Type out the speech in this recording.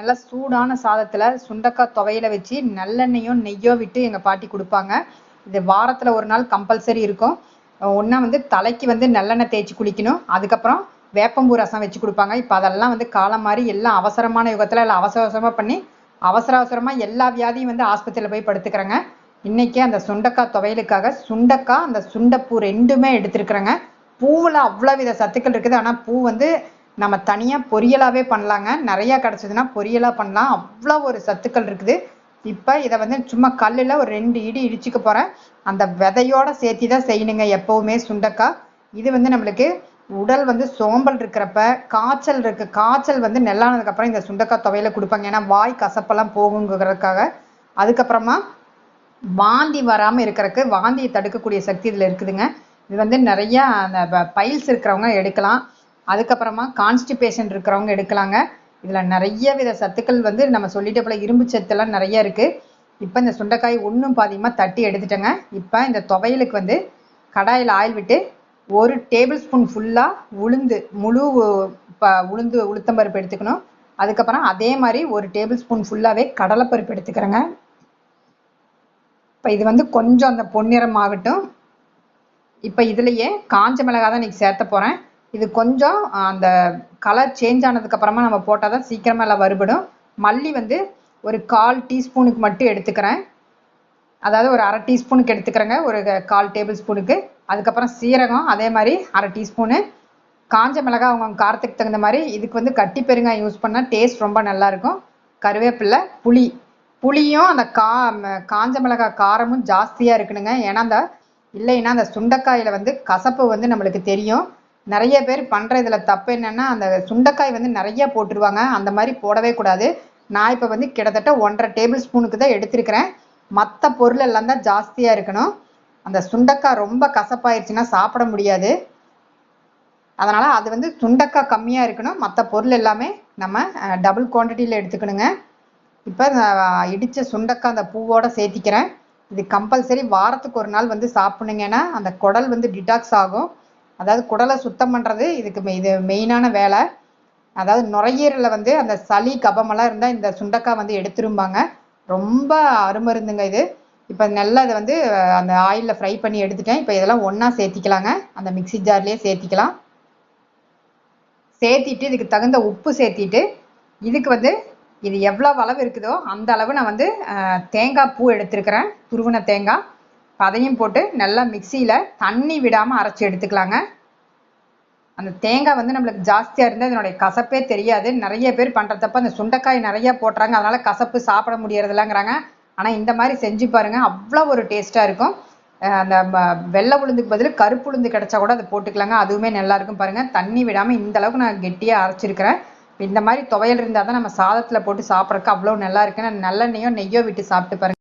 நல்லா சூடான சாதத்தில் சுண்டக்காய் துவையில வச்சு நல்லெண்ணெயும் நெய்யோ விட்டு எங்கள் பாட்டி கொடுப்பாங்க. இது வாரத்தில் ஒரு நாள் கம்பல்சரி இருக்கும். ஒன்றா வந்து தலைக்கு வந்து நல்லெண்ணெய் தேய்ச்சி குளிக்கணும். அதுக்கப்புறம் வேப்பம்பூ ரசம் வச்சு கொடுப்பாங்க. இப்போ அதெல்லாம் வந்து காலம் மாதிரி எல்லாம் அவசரமான யுகத்தில் எல்லாம் அவசர அவசரமாக பண்ணி அவசர அவசரமாக எல்லா வியாதியும் வந்து ஆஸ்பத்திரியில் போய் படுத்துக்கிறாங்க. இன்னைக்கு அந்த சுண்டக்காய் துவையலுக்காக சுண்டக்காய் அந்த சுண்டப்பூ ரெண்டுமே எடுத்துருக்குறேங்க. பூவில் அவ்வளோ வித சத்துக்கள் இருக்குது. ஆனால் பூ வந்து நம்ம தனியாக பொரியலாகவே பண்ணலாங்க. நிறையா கிடச்சிதுன்னா பொரியலாக பண்ணலாம். அவ்வளோ ஒரு சத்துக்கள் இருக்குது. இப்போ இதை வந்து சும்மா கல்லில் ஒரு ரெண்டு இடி இடிச்சுக்க போகிறேன் அந்த விதையோட சேர்த்தி தான் செய்யணுங்க எப்போவுமே சுண்டக்காய் இது வந்து நம்மளுக்கு உடல் வந்து சோம்பல் இருக்கிறப்ப காய்ச்சல் இருக்கு. காய்ச்சல் வந்து நெல்லானதுக்கப்புறம் இந்த சுண்டக்காய் துவையில கொடுப்பாங்க. ஏன்னா வாய் கசப்பெல்லாம் போகுங்கிறதுக்காக. அதுக்கப்புறமா வாந்தி வராமல் இருக்கிறதுக்கு வாந்தியை தடுக்கக்கூடிய சக்தி இதில் இருக்குதுங்க. இது வந்து நிறையா அந்த பைல்ஸ் இருக்கிறவங்க எடுக்கலாம். அதுக்கப்புறமா கான்ஸ்டிபேஷன் இருக்கிறவங்க எடுக்கலாங்க. இதில் நிறைய வித சத்துக்கள் வந்து நம்ம சொல்லிட்டு போல இரும்பு சத்துலாம் நிறைய இருக்குது இப்போ இந்த சுண்டைக்காய் ஒன்றும் பாதியமாக தட்டி எடுத்துட்டேங்க. இப்போ இந்த துவையலுக்கு வந்து கடாயில் ஆயில் விட்டு ஒரு டேபிள் ஸ்பூன் ஃபுல்லாக உளுந்து முழு ப உளுந்து உளுத்தம்பருப்பு எடுத்துக்கணும். அதுக்கப்புறம் அதே மாதிரி ஒரு டேபிள் ஸ்பூன் ஃபுல்லாகவே கடலைப்பருப்பு எடுத்துக்கிறேங்க. இப்போ இது வந்து கொஞ்சம் அந்த பொன்னிறம் ஆகட்டும் இப்போ இதுலேயே காஞ்ச மிளகாய் தான் இன்றைக்கி சேர்த்த போகிறேன் இது கொஞ்சம் அந்த கலர் சேஞ்ச் ஆனதுக்கப்புறமா நம்ம போட்டால் தான் சீக்கிரமாக எல்லாம் வறுபடும். மல்லி வந்து ஒரு கால் டீஸ்பூனுக்கு மட்டும் எடுத்துக்கிறேன். அதாவது ஒரு அரை டீஸ்பூனுக்கு எடுத்துக்கிறேங்க ஒரு கால் டேபிள் ஸ்பூனுக்கு. அதுக்கப்புறம் சீரகம் அதே மாதிரி அரை டீஸ்பூனு. காஞ்ச மிளகாய் அவங்க காரத்துக்கு தகுந்த மாதிரி இதுக்கு வந்து கட்டி பெருங்காய் யூஸ் பண்ணால் டேஸ்ட் ரொம்ப நல்லாயிருக்கும் கருவேப்பிலை புளி. புளியும் அந்த கா காஞ்ச மிளகாய் காரமும் ஜாஸ்தியாக இருக்கணுங்க. ஏன்னா அந்த இல்லைன்னா அந்த சுண்டைக்காயில் வந்து கசப்பு வந்து நம்மளுக்கு தெரியும். நிறைய பேர் பண்ணுற இதில் தப்பு என்னென்னா அந்த சுண்டைக்காய் வந்து நிறைய போட்டுருவாங்க. அந்த மாதிரி போடவே கூடாது. நான் இப்போ வந்து கிட்டத்தட்ட ஒன்றரை டேபிள் ஸ்பூனுக்கு தான் எடுத்திருக்கிறேன். மற்ற பொருள் எல்லாம் தான் ஜாஸ்தியாக இருக்கணும். அந்த சுண்டைக்காய் ரொம்ப கசப்பாயிருச்சுன்னா சாப்பிட முடியாது. அதனால் அது வந்து சுண்டைக்காய் கம்மியாக இருக்கணும். மற்ற பொருள் எல்லாமே நம்ம டபுள் குவான்டிட்டியில் எடுத்துக்கணுங்க. இப்போ இடித்த சுண்டக்காய் அந்த பூவோடு சேர்த்திக்கிறேன். இது கம்பல்சரி வாரத்துக்கு ஒரு நாள் வந்து சாப்பிடுங்கன்னா அந்த குடல் வந்து டிடாக்ஸ் ஆகும். அதாவது குடலை சுத்தம் பண்ணுறது இதுக்கு இது மெயினான வேலை. அதாவது நுரையீரலில் வந்து அந்த சளி கபமெல்லாம் இருந்தால் இந்த சுண்டக்காய் வந்து எடுத்துரும்பாங்க. ரொம்ப அருமருந்துங்க இது. இப்போ நல்லா இதை வந்து அந்த ஆயிலில் ஃப்ரை பண்ணி எடுத்துட்டேன். இப்போ இதெல்லாம் ஒன்றா சேர்த்திக்கலாங்க. அந்த மிக்சி ஜார்லேயே சேர்த்திக்கலாம். சேர்த்திட்டு இதுக்கு தகுந்த உப்பு சேர்த்திட்டு இதுக்கு வந்து இது எவ்வளோ அளவு இருக்குதோ அந்த அளவு நான் வந்து தேங்காய் பூ எடுத்துருக்கிறேன். துருவின தேங்காய். அதையும் போட்டு நல்லா மிக்சியில் தண்ணி விடாமல் அரைச்சி எடுத்துக்கலாங்க. அந்த தேங்காய் வந்து நம்மளுக்கு ஜாஸ்தியாக இருந்தால் இதனுடைய கசப்பே தெரியாது. நிறைய பேர் பண்ணுறதப்ப அந்த சுண்டைக்காய் நிறைய போட்டுறாங்க. அதனால் கசப்பு சாப்பிட முடியறதில்லங்கிறாங்க. ஆனால் இந்த மாதிரி செஞ்சு பாருங்கள் அவ்வளோ ஒரு டேஸ்ட்டாக இருக்கும். அந்த வெள்ளை உளுந்துக்கு பதில் கருப்பு உளுந்து கிடச்சா கூட அதை போட்டுக்கலாங்க. அதுவுமே நல்லாயிருக்கும் பாருங்கள் தண்ணி விடாமல் இந்த அளவுக்கு நான் கெட்டியாக அரைச்சிருக்கிறேன். இந்த மாதிரி துவையல் இருந்தால் தான் நம்ம சாதத்தில் போட்டு சாப்பிட்றதுக்கு அவ்வளோ நல்லா இருக்குன்னு நல்லெண்ணெயோ நெய்யோ விட்டு சாப்பிட்டு பாருங்கள்